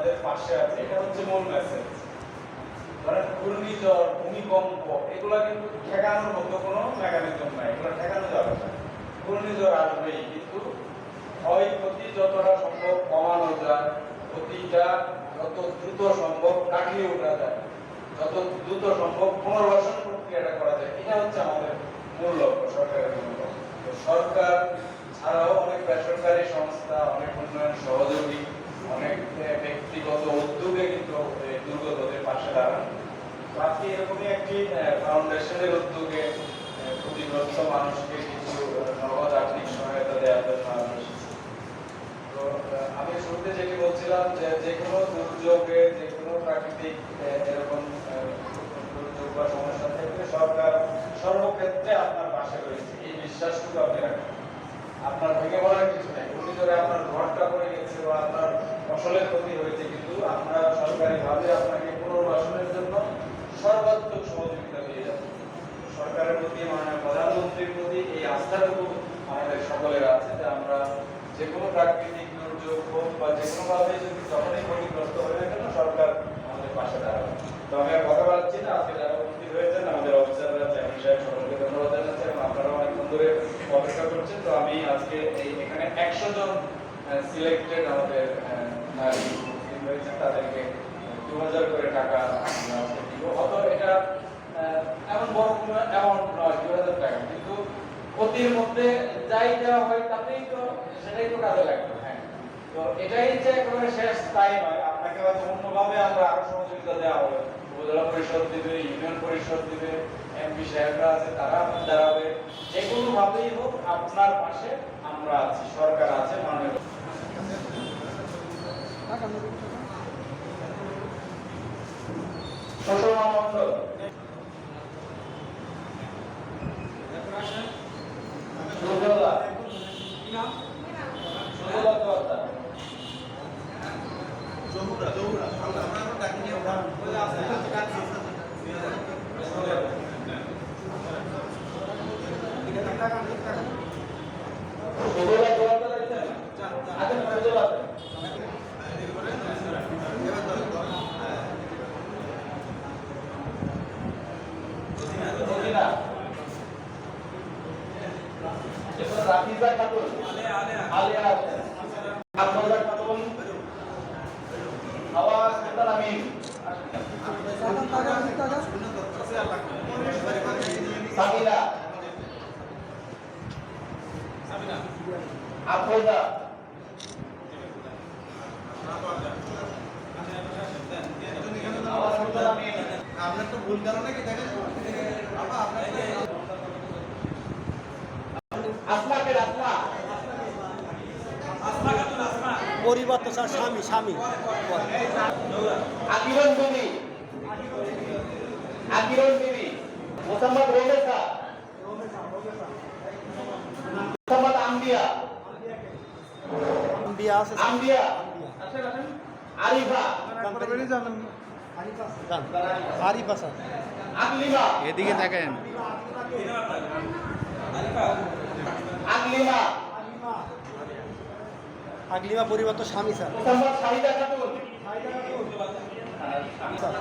আপনাদের পাশে আছে। এটা হচ্ছে মূল মেসেজ ধরেন ঘূর্ণিঝড়, ভূমিকম্প, এগুলা কিন্তু ঠেকানোর মতো কোনো মেকানিজম নাই। এগুলো ঠেকানো যাবে না। ঘূর্ণিঝড় আসবেই, কিন্তু ক্ষয়ক্ষতি যতটা সম্ভব কমানো যায়, ক্ষতিটা যত দ্রুত সম্ভব কাটিয়ে ওঠা যায়, যত দ্রুত সম্ভব পুনর্বাসন প্রক্রিয়াটা করা যায়। এটা হচ্ছে আমাদের মূল লক্ষ্য, সরকারের মূল লক্ষ্য। সরকার ছাড়াও অনেক বেসরকারি সংস্থা, অনেক উন্নয়ন সহযোগী অনেক আহ, ব্যক্তিগত উদ্যোগে কিন্তু এই দুর্যোগে বা সমস্যা থেকে আপনার পাশে রয়েছে। এই আপনার ভেঙে পড়ার কিছু নেই। আপনার ঘরটা পড়ে গেছে বা আপনার ফসলের ক্ষতি হয়েছে, কিন্তু আমরা সরকারিভাবে আপনাকে পুনর্বাসনের জন্য সর্বাত্মক সহযোগিতা দিয়ে যাচ্ছি সরকারের প্রতি মাননীয় প্রধানমন্ত্রীর প্রতি এই আস্থাটুকু আমাদের সকলের আছে যে আমরা যে কোনো প্রাকৃতিক দুর্যোগ হোক বা যে কোনো ভাবে যদি যখনই ক্ষতিগ্রস্ত হয়ে কেন সরকার আমাদের পাশে দাঁড়াবে। তো আমি আর কথা বলাচ্ছি না, আজকে যারা উপস্থিত হয়েছেন আমাদের অফিসাররা, চেয়ারম্যান সাহেব সকলকে ধন্যবাদ জানাচ্ছি এবং আপনারা অনেকক্ষণ ধরে অপেক্ষা করছেন। তো আমি আজকে এই এখানে একশো জন সিলেক্টেড আমাদের নারী উপস্থিত হয়েছেন তাদেরকে দু হাজার করে টাকা আমরা আজকে দিব। অত এটা এমন বড় অ্যামাউন্ট নয় দু হাজার টাকা কিন্তু ক্ষতির মধ্যে যাই দেওয়া হয় তাতেই তো সেটাই তো কাজে লাগবে হ্যাঁ। তো এটাই যে একেবারে শেষ, তাই নয়। আপনাকে হয়তো অন্যভাবে আমরা আরও সহযোগিতা দেওয়া হবে। উপজেলা পরিষদ দিবে, ইউনিয়ন পরিষদ দিবে, এমপি সাহেবরা আছে, তারা আপনার দাঁড়াবে। যে কোনো ভাবেই হোক, আপনার পাশে আমরা আছি, সরকার আছে, মাননীয় সুষমা মণ্ডল সুজলা হাওয়া আপনার তো ভুল কারণে কি? দেখেন। বাবা আপনার আসমাকে আসমা পরিবর্তন স্যার স্বামী স্বামী। আকিরন বিবি আকিরন বিবি মোহাম্মদ রোমেসা মোহাম্মদ আম্বিয়া। আছে স্যার। আম্বিয়া। আরিফা। যান। আরিফ হাসান আকলিমা এদিকে দেখেন। আকলিমা আগলিমা পরিবর্তন স্বামী খাতুন। স্যার